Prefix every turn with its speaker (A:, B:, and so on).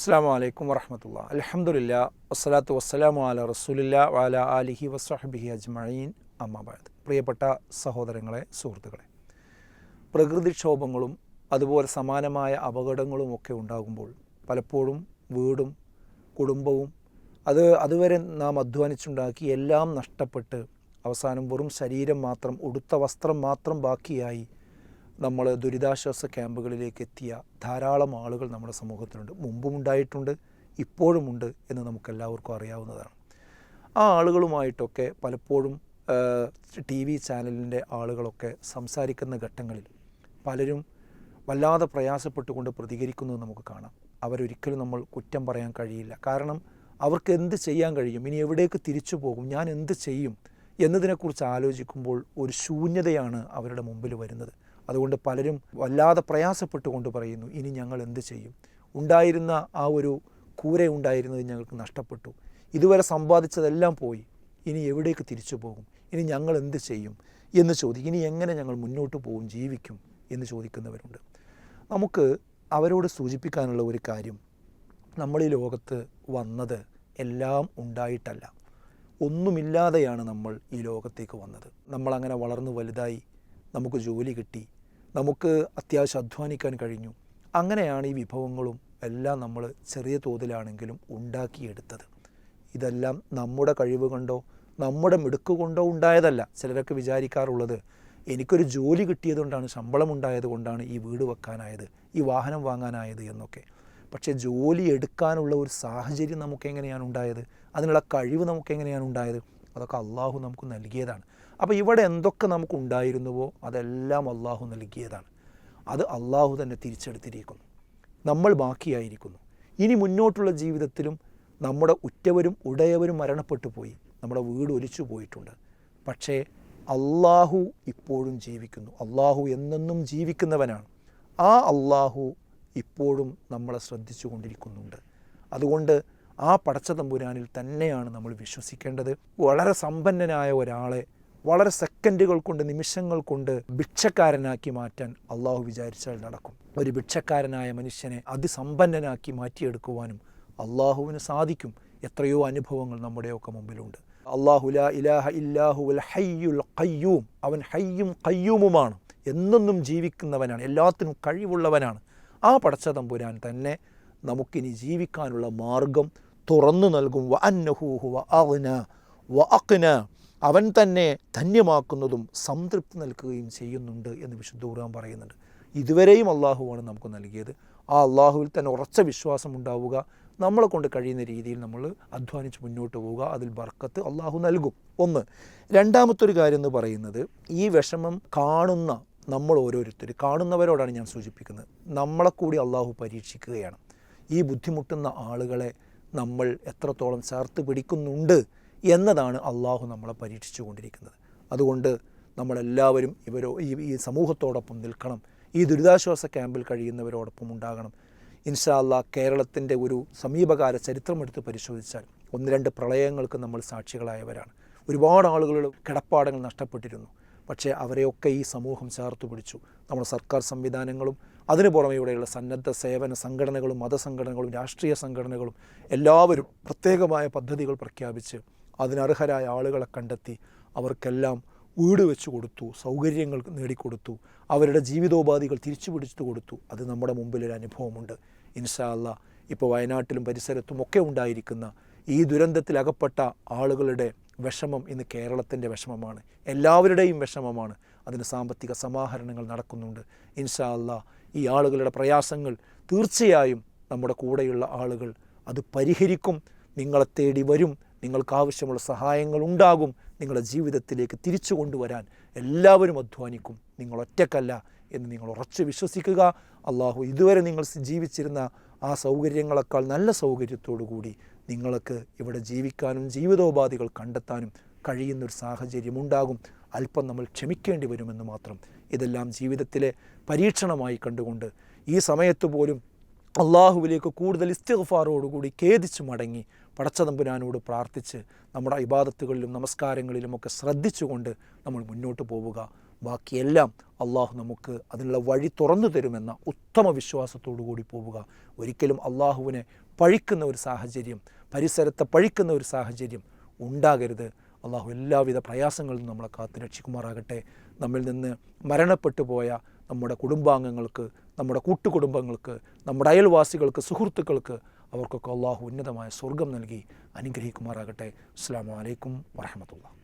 A: അസ്സാം വലൈക്കും വറഹമത്തുള്ള അലഹമുല്ല വസ്സലാത്തു വസ്സലാമു അല റസൂലില്ല വാല അലിഹി വസ്ഹബിഹി അജ്മീൻ അമ്മാബാദ് പ്രിയപ്പെട്ട സഹോദരങ്ങളെ സുഹൃത്തുക്കളെ പ്രകൃതിക്ഷോഭങ്ങളും അതുപോലെ സമാനമായ അപകടങ്ങളും ഒക്കെ ഉണ്ടാകുമ്പോൾ പലപ്പോഴും വീടും കുടുംബവും അത് അതുവരെ നാം അധ്വാനിച്ചുണ്ടാക്കി എല്ലാം നഷ്ടപ്പെട്ട് അവസാനം വെറും ശരീരം മാത്രം ഉടുത്ത വസ്ത്രം മാത്രം ബാക്കിയായി നമ്മൾ ദുരിതാശ്വാസ ക്യാമ്പുകളിലേക്ക് എത്തിയ ധാരാളം ആളുകൾ നമ്മുടെ സമൂഹത്തിലുണ്ട്. മുമ്പും ഉണ്ടായിട്ടുണ്ട് ഇപ്പോഴുമുണ്ട് എന്ന് നമുക്കെല്ലാവർക്കും അറിയാവുന്നതാണ്. ആ ആളുകളുമായിട്ടൊക്കെ പലപ്പോഴും ടി വി ചാനലിന്റെ ആളുകളൊക്കെ സംസാരിക്കുന്ന ഘട്ടങ്ങളിൽ പലരും വല്ലാതെ പ്രയാസപ്പെട്ടുകൊണ്ട് പ്രതികരിക്കുന്നത് നമുക്ക് കാണാം. അവരൊരിക്കലും നമ്മൾ കുറ്റം പറയാൻ കഴിയില്ല. കാരണം അവർക്ക് എന്ത് ചെയ്യാൻ കഴിയും? ഇനി എവിടേക്ക് തിരിച്ചു പോകും? ഞാൻ എന്ത് ചെയ്യും? എന്നതിനെക്കുറിച്ച് ആലോചിക്കുമ്പോൾ ഒരു ശൂന്യതയാണ് അവരുടെ മുമ്പിൽ വരുന്നത്. അതുകൊണ്ട് പലരും വല്ലാതെ പ്രയാസപ്പെട്ടുകൊണ്ട് പറയുന്നു ഇനി ഞങ്ങൾ എന്ത് ചെയ്യും? ഉണ്ടായിരുന്ന ആ ഒരു കൂര ഉണ്ടായിരുന്നത് ഞങ്ങൾക്ക് നഷ്ടപ്പെട്ടു. ഇതുവരെ സമ്പാദിച്ചതെല്ലാം പോയി. ഇനി എവിടേക്ക് തിരിച്ചു പോകും? ഇനി ഞങ്ങൾ എന്ത് ചെയ്യും? എന്ന് ചോദിക്കും ഇനി എങ്ങനെ ഞങ്ങൾ മുന്നോട്ട് പോകും ജീവിക്കും എന്ന് ചോദിക്കുന്നവരുണ്ട്. നമുക്ക് അവരോട് സൂചിപ്പിക്കാനുള്ള ഒരു കാര്യം നമ്മൾ ഈ ലോകത്ത് വന്നത് എല്ലാം ഉണ്ടായിട്ടല്ല. ഒന്നുമില്ലാതെയാണ് നമ്മൾ ഈ ലോകത്തേക്ക് വന്നത്. നമ്മളങ്ങനെ വളർന്നു വലുതായി നമുക്ക് ജോലി കിട്ടി നമുക്ക് അത്യാവശ്യം അധ്വാനിക്കാൻ കഴിഞ്ഞു. അങ്ങനെയാണ് ഈ വിഭവങ്ങളും എല്ലാം നമ്മൾ ചെറിയ തോതിലാണെങ്കിലും ഉണ്ടാക്കിയെടുത്തത്. ഇതെല്ലാം നമ്മുടെ കഴിവ് കൊണ്ടോ നമ്മുടെ മിടുക്ക് കൊണ്ടോ ഉണ്ടായതല്ല ചിലരൊക്കെ വിചാരിക്കാറുള്ളത്. എനിക്കൊരു ജോലി കിട്ടിയതുകൊണ്ടാണ് ശമ്പളം ഉണ്ടായത് കൊണ്ടാണ് ഈ വീട് വെക്കാനായത് ഈ വാഹനം വാങ്ങാനായത് എന്നൊക്കെ. പക്ഷേ ജോലി എടുക്കാനുള്ള ഒരു സാഹചര്യം നമുക്ക് എങ്ങനെയാണ് ഉണ്ടായത്? അതിനുള്ള കഴിവ് നമുക്ക് എങ്ങനെയാണ് ഉണ്ടായത്? അതൊക്കെ അള്ളാഹു നമുക്ക് നൽകിയതാണ്. അപ്പോൾ ഇവിടെ എന്തൊക്കെ നമുക്ക് ഉണ്ടായിരുന്നുവോ അതെല്ലാം അള്ളാഹു നൽകിയതാണ്. അത് അള്ളാഹു തന്നെ തിരിച്ചെടുത്തിരിക്കുന്നു. നമ്മൾ ബാക്കിയായിരിക്കുന്നു. ഇനി മുന്നോട്ടുള്ള ജീവിതത്തിലും നമ്മുടെ ഉറ്റവരും ഉടയവരും മരണപ്പെട്ടു പോയി. നമ്മുടെ വീട് ഒലിച്ചു പോയിട്ടുണ്ട്. പക്ഷേ അള്ളാഹു ഇപ്പോഴും ജീവിക്കുന്നു. അള്ളാഹു എന്നെന്നും ജീവിക്കുന്നവനാണ്. ആ അള്ളാഹു ഇപ്പോഴും നമ്മളെ ശ്രദ്ധിച്ചു കൊണ്ടിരിക്കുന്നുണ്ട് അതുകൊണ്ട് ആ പടച്ച തമ്പുരാനിൽ തന്നെയാണ് നമ്മൾ വിശ്വസിക്കേണ്ടത്. വളരെ സമ്പന്നനായ ഒരാളെ വളരെ സെക്കൻഡുകൾ കൊണ്ട് നിമിഷങ്ങൾ കൊണ്ട് ഭിക്ഷക്കാരനാക്കി മാറ്റാൻ അള്ളാഹു വിചാരിച്ചാൽ നടക്കും. ഒരു ഭിക്ഷക്കാരനായ മനുഷ്യനെ അതിസമ്പന്നനാക്കി മാറ്റിയെടുക്കുവാനും അള്ളാഹുവിന് സാധിക്കും. എത്രയോ അനുഭവങ്ങൾ നമ്മുടെയൊക്കെ മുമ്പിലുണ്ട്. അള്ളാഹു ലാ ഇലാഹ ഹയ്യുൽ അവൻ ഹയ്യും കയ്യൂമുമാണ് എന്നെന്നും ജീവിക്കുന്നവനാണ്. എല്ലാത്തിനും കഴിവുള്ളവനാണ്. ആ പടച്ച തമ്പുരാൻ തന്നെ നമുക്കിനി ജീവിക്കാനുള്ള മാർഗം തുറന്നു നൽകും. വ അന്നഹൂഹു വ അഗ്ന. വ അഖ്ന അവൻ തന്നെ ധന്യമാക്കുന്നതും സംതൃപ്തി നൽകുകയും ചെയ്യുന്നുണ്ട് എന്ന് വിശുദ്ധ ഖുർആൻ പറയുന്നുണ്ട്. ഇതുവരെയും അള്ളാഹുവാണ് നമുക്ക് നൽകിയത്. ആ അള്ളാഹുവിൽ തന്നെ ഉറച്ച വിശ്വാസം ഉണ്ടാവുക. നമ്മളെ കൊണ്ട് കഴിയുന്ന രീതിയിൽ നമ്മൾ അധ്വാനിച്ച് മുന്നോട്ട് പോവുക. അതിൽ ബർക്കത്ത് അള്ളാഹു നൽകും. ഒന്ന് രണ്ടാമത്തൊരു കാര്യം എന്ന് പറയുന്നത് ഈ വിഷമം കാണുന്ന നമ്മൾ ഓരോരുത്തർ കാണുന്നവരോടാണ് ഞാൻ സൂചിപ്പിക്കുന്നത്. നമ്മളെ കൂടി അള്ളാഹു പരീക്ഷിക്കുകയാണ്. ഈ ബുദ്ധിമുട്ടുന്ന ആളുകളെ നമ്മൾ എത്രത്തോളം ചേർത്ത് പിടിക്കുന്നുണ്ട് എന്നതാണ് അള്ളാഹു നമ്മളെ പരീക്ഷിച്ചു കൊണ്ടിരിക്കുന്നത് അതുകൊണ്ട് നമ്മളെല്ലാവരും ഇവരോ ഈ ഈ സമൂഹത്തോടൊപ്പം നിൽക്കണം. ഈ ദുരിതാശ്വാസ ക്യാമ്പിൽ കഴിയുന്നവരോടൊപ്പം ഉണ്ടാകണം. ഇൻഷാ അല്ലാ കേരളത്തിന്റെ ഒരു സമീപകാല ചരിത്രമെടുത്ത് പരിശോധിച്ചാൽ ഒന്ന് രണ്ട് പ്രളയങ്ങൾക്ക് നമ്മൾ സാക്ഷികളായവരാണ്. ഒരുപാട് ആളുകളുടെ കിടപ്പാടങ്ങൾ നഷ്ടപ്പെട്ടിരുന്നു. പക്ഷേ അവരെയൊക്കെ ഈ സമൂഹം ചേർത്ത് പിടിച്ചു. നമ്മുടെ സർക്കാർ സംവിധാനങ്ങളും അതിനു പുറമെ ഇവിടെയുള്ള സന്നദ്ധ സേവന സംഘടനകളും മതസംഘടനകളും രാഷ്ട്രീയ സംഘടനകളും എല്ലാവരും പ്രത്യേകമായ പദ്ധതികൾ പ്രഖ്യാപിച്ച് അതിനർഹരായ ആളുകളെ കണ്ടെത്തി അവർക്കെല്ലാം വീട് വെച്ച് കൊടുത്തു സൗകര്യങ്ങൾ നേടിക്കൊടുത്തു അവരുടെ ജീവിതോപാധികൾ തിരിച്ചു പിടിച്ചു കൊടുത്തു. അത് നമ്മുടെ മുമ്പിലൊരു അനുഭവമുണ്ട്. ഇൻഷാല്ല ഇപ്പോൾ വയനാട്ടിലും പരിസരത്തും ഒക്കെ ഉണ്ടായിരിക്കുന്ന ഈ ദുരന്തത്തിൽ അകപ്പെട്ട ആളുകളുടെ വിഷമം ഇന്ന് കേരളത്തിന്റെ വിഷമമാണ്. എല്ലാവരുടെയും വിഷമമാണ്. അതിന് സാമ്പത്തിക സമാഹരണങ്ങൾ നടക്കുന്നുണ്ട്. ഇൻഷാല്ല ഈ ആളുകളുടെ പ്രയാസങ്ങൾ തീർച്ചയായും നമ്മുടെ കൂടെയുള്ള ആളുകൾ അത് പരിഹരിക്കും നിങ്ങളെ തേടി വരും. നിങ്ങൾക്ക് ആവശ്യമുള്ള സഹായങ്ങൾ ഉണ്ടാകും നിങ്ങളുടെ ജീവിതത്തിലേക്ക് തിരിച്ചു കൊണ്ടുവരാൻ. എല്ലാവരും അധ്വാനിക്കും. നിങ്ങൾ ഒറ്റക്കല്ല എന്ന് നിങ്ങൾ ഉറച്ചു വിശ്വസിക്കുക. അള്ളാഹു ഇതുവരെ നിങ്ങൾ ജീവിച്ചിരുന്ന ആ സൗകര്യങ്ങളെക്കാൾ നല്ല കൂടി നിങ്ങൾക്ക് ഇവിടെ ജീവിക്കാനും ജീവിതോപാധികൾ കണ്ടെത്താനും കഴിയുന്നൊരു സാഹചര്യം ഉണ്ടാകും അല്പം നമ്മൾ ക്ഷമിക്കേണ്ടി വരുമെന്ന് മാത്രം. ഇതെല്ലാം ജീവിതത്തിലെ പരീക്ഷണമായി കണ്ടുകൊണ്ട് ഈ സമയത്ത് പോലും അള്ളാഹുവിലേക്ക് കൂടുതൽ ഇസ്തിഗ്ഫാറോടുകൂടി ഖേദിച്ച് മടങ്ങി പടച്ചതമ്പുരാനോട് പ്രാർത്ഥിച്ച് നമ്മുടെ ഇബാദത്തുകളിലും നമസ്കാരങ്ങളിലുമൊക്കെ ശ്രദ്ധിച്ചുകൊണ്ട് നമ്മൾ മുന്നോട്ട് പോവുക. ബാക്കിയെല്ലാം അള്ളാഹു നമുക്ക് അതിനുള്ള വഴി തുറന്നു തരുമെന്ന ഉത്തമ വിശ്വാസത്തോടു കൂടി പോവുക. ഒരിക്കലും അള്ളാഹുവിനെ പഴിക്കുന്ന ഒരു സാഹചര്യം പരിസരത്തെ പഴിക്കുന്ന ഒരു സാഹചര്യം ഉണ്ടാകരുത്. അള്ളാഹു എല്ലാവിധ പ്രയാസങ്ങളിൽ നമ്മളെ കാത്തു രക്ഷിക്കുമാറാകട്ടെ. നമ്മിൽ നിന്ന് മരണപ്പെട്ടു പോയ നമ്മുടെ കുടുംബാംഗങ്ങൾക്ക് നമ്മുടെ കൂട്ടുകുടുംബങ്ങൾക്ക് നമ്മുടെ അയൽവാസികൾക്ക് സുഹൃത്തുക്കൾക്ക് അവർക്കൊക്കെ അള്ളാഹു ഉന്നതമായ സ്വർഗം നൽകി അനുഗ്രഹിക്കുമാറാകട്ടെ. അസ്സാം വലൈക്കും വരഹമത്തുള്ള